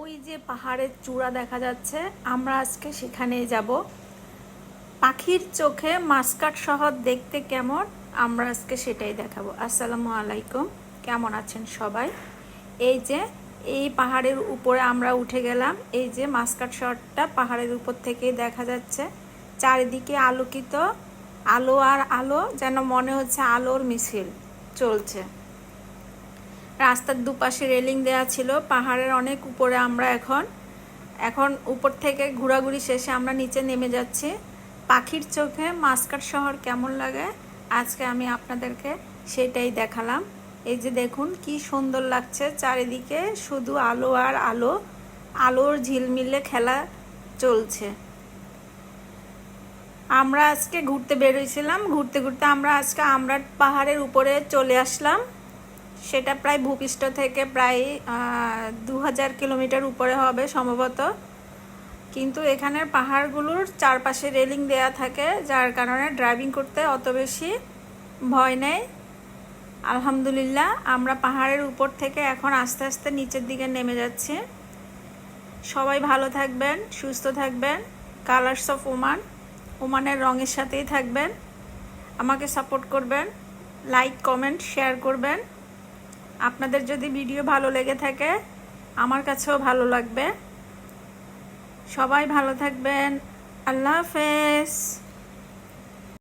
ওই যে পাহাড়ের চূড়া দেখা যাচ্ছে, আমরা আজকে সেখানেই যাব। পাখির চোখে মাস্কাট শহর দেখতে কেমন? আমরা আজকে সেটাই দেখাবো। আসসালামু আলাইকুম। কেমন আছেন সবাই? এই যে, এই পাহাড়ের উপরে আমরা উঠে গেলাম। এই যে মাস্কাট শহরটা পাহাড়ের উপর থেকেই দেখা যাচ্ছে। চারিদিকে আলোকিত, আলো আর আলো, যেন মনে হচ্ছে আলোর মিছিল চলছে। রাস্তার দুপাশে রেলিং দেওয়া ছিল। পাহাড়ের অনেক উপরে আমরা এখন এখন উপর থেকে ঘোরাঘুরি শেষে আমরা নিচে নেমে যাচ্ছি। পাখির চোখে মাস্কাট শহর কেমন লাগে? আজকে আমি আপনাদেরকে সেটাই দেখালাম। এই যে দেখুন, কি সুন্দর লাগছে চারিদিকে, শুধু আলো আর আলো। আলোর ঝিলমিলে খেলা চলছে। আমরা আজকে ঘুরতে বেরোইছিলাম ঘুরতে ঘুরতে আমরা আজকে আমরা পাহাড়ের উপরে চলে আসলাম। সেটা প্রায় ভূপৃষ্ঠ থেকে প্রায় দু হাজার কিলোমিটার উপরে হবে সম্ভবত। কিন্তু এখানের পাহাড়গুলোর চারপাশে রেলিং দেয়া থাকে, যার কারণে ড্রাইভিং করতে অত বেশি ভয় নেই। আলহামদুলিল্লাহ, আমরা পাহাড়ের উপর থেকে এখন আস্তে আস্তে নিচের দিকে নেমে যাচ্ছি। সবাই ভালো থাকবেন, সুস্থ থাকবেন। কালার্স অফ ওমান ওমানের রঙের সাথেই থাকবেন। আমাকে সাপোর্ট করবেন লাইক কমেন্ট শেয়ার করবেন। আপনাদের যদি ভিডিও ভালো লেগে থাকে, আমার কাছেও ভালো লাগবে। সবাই ভালো থাকবেন। আল্লাহ হাফেজ।